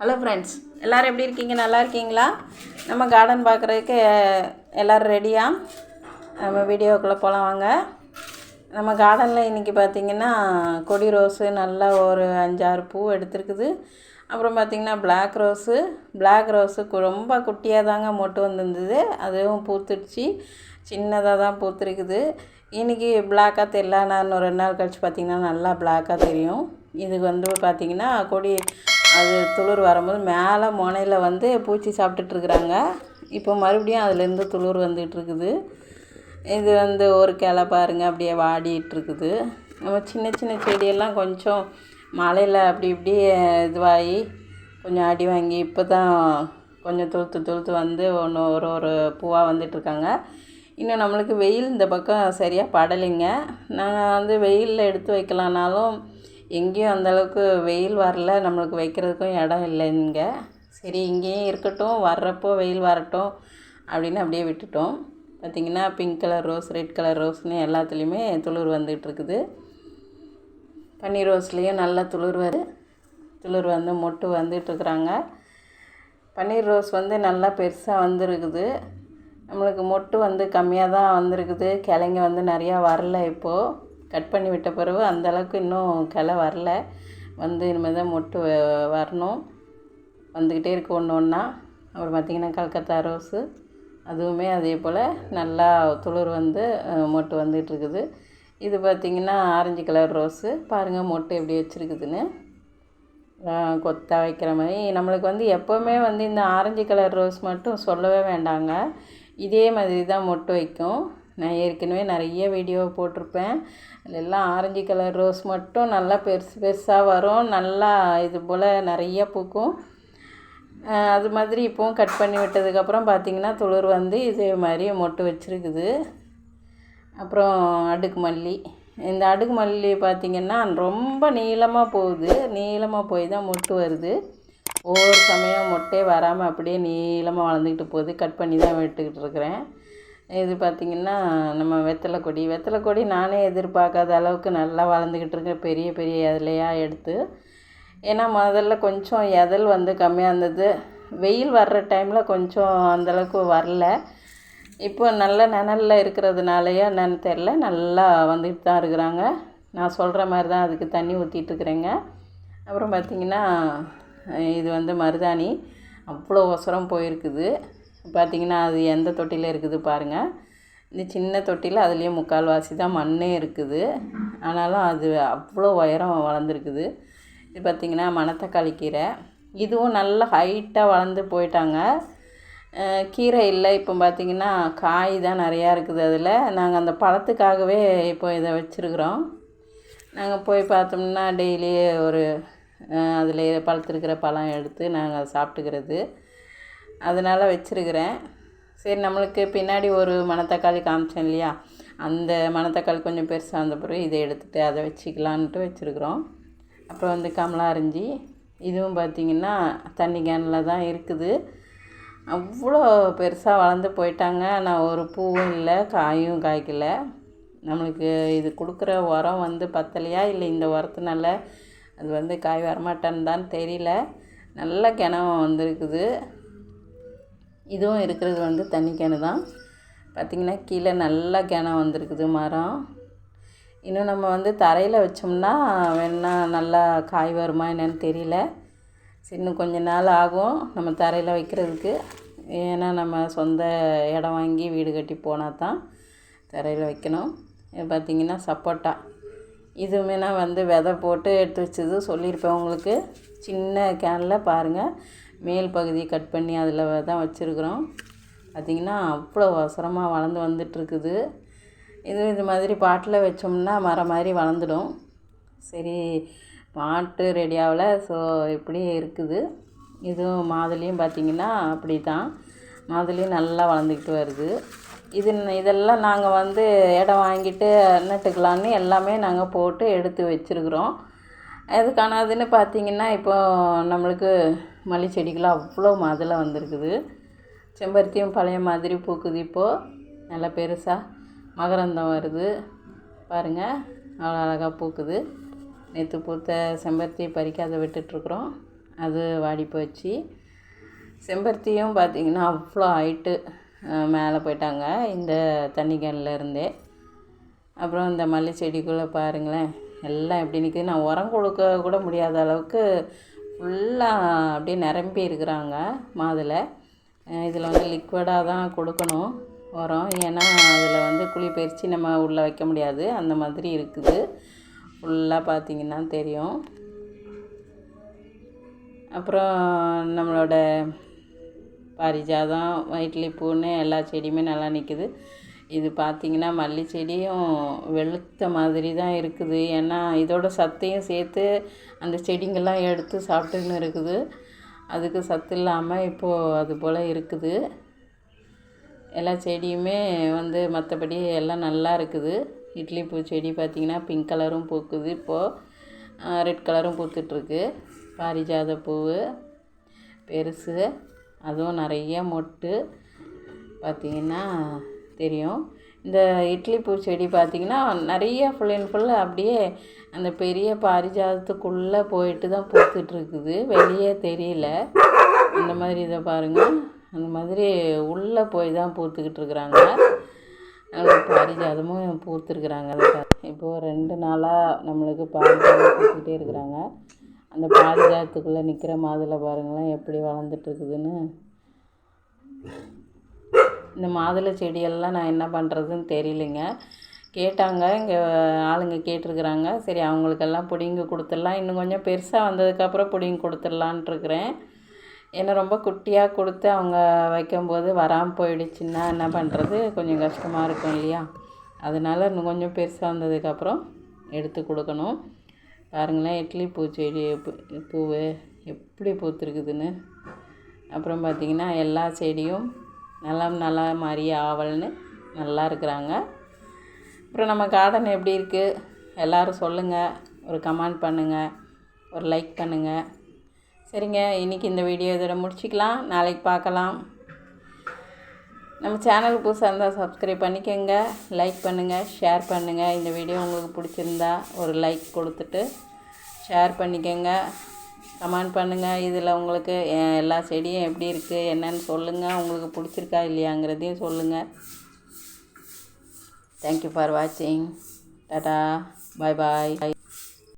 Hello friends எல்லோரும் எப்படி இருக்கீங்க? நல்லா இருக்கீங்களா? நம்ம கார்டன் பார்க்குறதுக்கு எல்லோரும் ரெடியா நம்ம வீடியோக்குள்ளே போகலாம் வாங்க. நம்ம கார்டனில் இன்றைக்கி பார்த்திங்கன்னா கொடி ரோஸு நல்லா ஒரு அஞ்சாறு பூ எடுத்துருக்குது. அப்புறம் பார்த்திங்கன்னா பிளாக் ரோஸு பிளாக் ரோஸு ரொம்ப குட்டியாக தாங்க மொட்டு வந்திருந்தது. அதுவும் பூத்துடுச்சு. சின்னதாக தான் பூத்துருக்குது. இன்றைக்கி பிளாக்காக தெரியல நான் இன்னும் ரெண்டு நாள் கழிச்சு பார்த்திங்கன்னா நல்லா பிளாக்காக தெரியும். இது வந்து பார்த்திங்கன்னா கொடி அது துளிர் வரும்போது மேலே முனையில் வந்து பூச்சி சாப்பிட்டுட்ருக்குறாங்க. இப்போ மறுபடியும் அதுலேருந்து துளிர் வந்துகிட்ருக்குது. இது வந்து ஒரு கிளை பாருங்க அப்படியே வாடிட்டுருக்குது நம்ம சின்ன சின்ன செடியெல்லாம் கொஞ்சம் மழையில் அப்படி இப்படி இதுவாகி கொஞ்சம் அடி வாங்கி இப்போ தான் கொஞ்சம் துளுத்து துளுத்து வந்து ஒன்று ஒரு ஒரு பூவாக வந்துட்டுருக்காங்க இன்னும் நம்மளுக்கு வெயில் இந்த பக்கம் சரியாக படலைங்க. நாங்கள் வந்து வெயிலில் எடுத்து வைக்கலான்னாலும் எங்கேயும் அந்தளவுக்கு வெயில் வரல. நம்மளுக்கு வைக்கிறதுக்கும் இடம் இல்லை இங்கே. சரி இங்கேயும் இருக்கட்டும். வர்றப்போ வெயில் வரட்டும் அப்படின்னு அப்படியே விட்டுட்டோம். பார்த்திங்கன்னா pink colour rose red colour ரோஸ்னு எல்லாத்துலேயுமே துளிர் வந்துகிட்ருக்குது இருக்குது. பன்னீர் ரோஸ்லேயும் நல்லா துளிர் வருது துளிர் வந்து மொட்டு வந்துட்டுருக்குறாங்க பன்னீர் ரோஸ் வந்து நல்லா பெருசாக வந்துருக்குது. நம்மளுக்கு மொட்டு வந்து கம்மியாக தான் வந்திருக்குது. கிளைங்க வந்து நிறையா வரல இப்போது கட் பண்ணி விட்ட பிறகு அந்தளவுக்கு இன்னும் கிளை வரல. வந்து இனிமேல் தான் மொட்டு வ- வரணும். வந்துக்கிட்டே இருக்கு ஒன்று ஒன்றா அப்புறம் பார்த்திங்கன்னா கல்கத்தா ரோஸு. அதுவுமே அதே போல் நல்லா துளிர் வந்து மொட்டு வந்துகிட்ருக்குது இது பார்த்திங்கன்னா ஆரஞ்சு கலர் ரோஸு. பாருங்கள் மொட்டு எப்படி வச்சுருக்குதுன்னு. ஆஹ் கொத்தா வைக்கிற மாதிரி. நம்மளுக்கு வந்து எப்போவுமே வந்து இந்த ஆரஞ்சு கலர் ரோஸ் மட்டும் சொல்லவே வேண்டாங்க. இதே மாதிரி தான் மொட்டு வைக்கும். நான் ஏற்கனவே நிறைய வீடியோ போட்டிருப்பேன். எல்லாம் ஆரஞ்சு கலர் ரோஸ் மட்டும் நல்லா பெருசு பெருசாக வரும். நல்லா இது போல் நிறைய பூக்கும். அது மாதிரி இப்போவும் கட் பண்ணி விட்டதுக்கப்புறம் பார்த்திங்கன்னா துளிர் வந்து இதே மாதிரி மொட்டு வச்சுருக்குது. அப்புறம் அடுக்கு மல்லி. இந்த அடுக்கு மல்லி பார்த்திங்கன்னா ரொம்ப நீளமாக போகுது. நீளமாக போய் தான் மொட்டு வருது. ஒவ்வொரு சமயம் மொட்டே வராமல் அப்படியே நீளமாக வளர்ந்துக்கிட்டு போகுது. கட் பண்ணி தான் விட்டுக்கிட்டு இருக்கிறேன். இது பார்த்திங்கன்னா நம்ம வெத்தலை கொடி. வெத்தலை கொடி நானே எதிர்பார்க்காத அளவுக்கு நல்லா வளர்ந்துக்கிட்டு இருக்கு. பெரிய பெரிய இலையாக எடுத்து. ஏன்னா முதல்ல கொஞ்சம் எதல் வந்து கம்மியாக இருந்தது. வெயில் வர்ற டைமில் கொஞ்சம் அந்தளவுக்கு வரல. இப்போ நல்ல நிழலில் இருக்கிறதுனாலயா என்னன்னு தெரில நல்லா வந்துட்டு தான் இருக்கிறாங்க. நான் சொல்கிற மாதிரி தான் அதுக்கு தண்ணி ஊற்றிட்டுருக்குறேங்க அப்புறம் பார்த்திங்கன்னா இது வந்து மருதாணி. அவ்வளோ ஒசரம் போயிருக்குது. பார்த்திங்கன்னா அது எந்த தொட்டியில் இருக்குது பாருங்கள் இந்த சின்ன தொட்டியில் அதுலேயும் முக்கால்வாசி தான் மண்ணே இருக்குது. ஆனாலும் அது அவ்வளோ உயரம் வளர்ந்துருக்குது. இது பார்த்திங்கன்னா மணத்தக்காளி கீரை. இதுவும் நல்ல ஹைட்டாக வளர்ந்து போயிட்டாங்க. கீரை இல்லை இப்போ பார்த்திங்கன்னா காய் தான் நிறையா இருக்குது அதில். நாங்கள் அந்த பழத்துக்காகவே இப்போ இதை வச்சுருக்குறோம். நாங்கள் போய் பார்த்தோம்னா டெய்லி ஒரு அதில் பழுத்திருக்கிற பழம் எடுத்து நாங்கள் சாப்பிட்டுக்கிறது. அதனால் வச்சுருக்கிறேன். சரி நம்மளுக்கு பின்னாடி ஒரு மணத்தக்காளி காமிச்சேன் இல்லையா? அந்த மணத்தக்காளி கொஞ்சம் பெருசாக இருந்த பிறகு இதை எடுத்துகிட்டு அதை வச்சுக்கலான்ட்டு வச்சுருக்குறோம். அப்புறம் வந்து கமலா அரிஞ்சி. இதுவும் பார்த்திங்கன்னா தண்ணி கேனில் தான் இருக்குது. அவ்வளோ பெருசாக வளர்ந்து போயிட்டாங்க. ஆனால் ஒரு பூவும் இல்லை காயும் காய்க்கல. நம்மளுக்கு இது கொடுக்குற உரம் வந்து பத்தலையா? இல்லை இந்த உரத்தினால அது வந்து காய் வரமாட்டேன்னு தான் தெரியல. நல்ல கிணம் வந்திருக்குது. இதுவும் இருக்கிறது வந்து தண்ணி கிணறு தான். பார்த்திங்கன்னா கீழே நல்லா கிணம் வந்திருக்குது மரம். இன்னும் நம்ம வந்து தரையில் வச்சோம்னா வேணா நல்லா காய் வருமா என்னன்னு தெரியல. இன்னும் கொஞ்ச நாள் ஆகும் நம்ம தரையில் வைக்கிறதுக்கு. ஏன்னா நம்ம சொந்த இடம் வாங்கி வீடு கட்டி போனால் தான் தரையில் வைக்கணும். இது பார்த்திங்கன்னா சப்போட்டா. இதுவுமே நான் வந்து விதை போட்டு எடுத்து வச்சது சொல்லியிருப்பேன் உங்களுக்கு. சின்ன கேனில் பாருங்கள் மேல் பகுதி கட் பண்ணி அதில் தான் வச்சுருக்குறோம். பார்த்திங்கன்னா அவ்வளோ அவசரமாக வளர்ந்து வந்துட்டுருக்குது. இது இது மாதிரி பாட்டில் வச்சோம்னா மரம் மாதிரி வளர்ந்துடும். சரி பாட்டு ரெடி ஸோ இப்படி இருக்குது. இதுவும் மாதுளையும் பார்த்திங்கன்னா அப்படி தான். மாதுளையும் நல்லா வளர்ந்துக்கிட்டு வருது. இது இதெல்லாம் நாங்கள் வந்து இடம் வாங்கிட்டு நட்டுக்கலான்னு எல்லாமே நாங்கள் போட்டு எடுத்து வச்சுருக்குறோம். எதுக்கானதுன்னு பார்த்திங்கன்னா பார்த்தீங்கன்னா நம்மளுக்கு மல்லி செடிக்கெலாம் அவ்வளோ மாதுளை வந்திருக்குது. செம்பருத்தியும் பழைய மாதிரி பூக்குது இப்போது நல்லா பெருசாக மகரந்தம் வருது. பாருங்கள் அவ்வளோ அழகாக பூக்குது. நேற்று பூத்த செம்பருத்தி பறிக்காத விட்டுட்ருக்குறோம். அது வாடி போச்சு. செம்பருத்தியும் பார்த்திங்கன்னா அவ்வளோ ஹைட்டு மேலே போயிட்டாங்க இந்த தண்ணி கேனில் இருந்தே. அப்புறம் இந்த மல்லி செடிக்குள்ளே பாருங்களேன் எல்லாம் எப்படி நிற்குது நான் உரம் கொடுக்க கூட முடியாத அளவுக்கு ஃபுல்லாக அப்படியே நிரம்பி இருக்கிறாங்க மாதுளை. இதில் வந்து லிக்விடாக தான் கொடுக்கணும் உரம். ஏன்னா அதில் வந்து குழி பறித்து நம்ம உள்ளே வைக்க முடியாது. அந்த மாதிரி இருக்குது. ஃபுல்லாக பார்த்தீங்கன்னா தெரியும். அப்புறம் நம்மளோட பாரிஜாதம் வயிற்றுலி பூன்னு எல்லா செடியுமே நல்லா நிற்குது. இது பார்த்திங்கன்னா மல்லி செடியும் வெளுத்த மாதிரி தான் இருக்குது. ஏன்னா இதோட சத்தையும் சேர்த்து அந்த செடிங்கள்லாம் எடுத்து சாப்பிட்டுன்னு இருக்குது. அதுக்கு சத்து இல்லாமல் இப்போது அது போல் இருக்குது. எல்லா செடியுமே வந்து மற்றபடி எல்லாம் நல்லா இருக்குது. இட்லி பூ செடி பார்த்திங்கன்னா பிங்க் கலரும் பூக்குது இப்போது ரெட் கலரும் பூத்துட்ருக்கு பாரிஜாத பூ பெருசு அதுவும் நிறைய மொட்டு. பார்த்திங்கன்னா தெரியும். இந்த இட்லி பூ செடி பார்த்திங்கன்னா நிறைய ஃபுல் அண்ட் ஃபுல் அப்படியே அந்த பெரிய பாரிஜாதத்துக்குள்ளே போயிட்டு தான் பூத்துட்ருக்குது வெளியே தெரியல. அந்த மாதிரி இதை பாருங்கள் அந்த மாதிரி உள்ளே போய் தான் பூத்துக்கிட்டு இருக்கிறாங்க பாரிஜாதமும் பூத்துருக்குறாங்க. இப்போது ரெண்டு நாளாக நம்மளுக்கு பாரிஜாதம் பூத்துக்கிட்டே இருக்கிறாங்க. அந்த பாரிஜாதத்துக்குள்ளே நிற்கிற மாதுளை பாருங்களேன் எப்படி வளர்ந்துட்டுருக்குதுன்னு. இந்த மாதுளை செடியெல்லாம் நான் என்ன பண்ணுறதுன்னு தெரியலைங்க. கேட்டாங்க. இங்கே ஆளுங்க கேட்டிருக்குறாங்க. சரி அவங்களுக்கெல்லாம் பிடிங்கி கொடுத்துடலாம். இன்னும் கொஞ்சம் பெருசாக வந்ததுக்கப்புறம் பிடிங்கி கொடுத்துடலான்ட்ருக்குறேன். ஏன்னா ரொம்ப குட்டியாக கொடுத்து அவங்க வைக்கும்போது வராமல் போயிடுச்சுன்னா என்ன பண்ணுறது கொஞ்சம் கஷ்டமாக இருக்கும் இல்லையா? அதனால் இன்னும் கொஞ்சம் பெருசாக வந்ததுக்கப்புறம் எடுத்து கொடுக்கணும். பாருங்களேன் இட்லி பூச்செடி பூவு எப்படி பூத்துருக்குதுன்னு. அப்புறம் பார்த்திங்கன்னா எல்லா செடியும் நலம் நல்லா மாதிரி ஆவல்னு நல்லா இருக்கிறாங்க. அப்புறம் நம்ம கார்டன் எப்படி இருக்குது எல்லோரும் சொல்லுங்கள் ஒரு கமெண்ட் பண்ணுங்கள் ஒரு லைக் பண்ணுங்கள் சரிங்க இன்றைக்கி இந்த வீடியோ இதோட முடிச்சிக்கலாம். நாளைக்கு பார்க்கலாம். நம்ம சேனல் புதுசாக இருந்தால் சப்ஸ்கிரைப் பண்ணிக்கோங்க. லைக் பண்ணுங்கள் ஷேர் பண்ணுங்கள் இந்த வீடியோ உங்களுக்கு பிடிச்சிருந்தா ஒரு லைக் கொடுத்துட்டு ஷேர் பண்ணிக்கோங்க. கமெண்ட் பண்ணுங்கள் இதில் உங்களுக்கு எல்லா செடியும் எப்படி இருக்குது என்னன்னு சொல்லுங்கள் உங்களுக்கு பிடிச்சிருக்கா இல்லையாங்கிறதையும் சொல்லுங்கள் தேங்க்யூ ஃபார் வாட்சிங் டாடா பாய் பாய்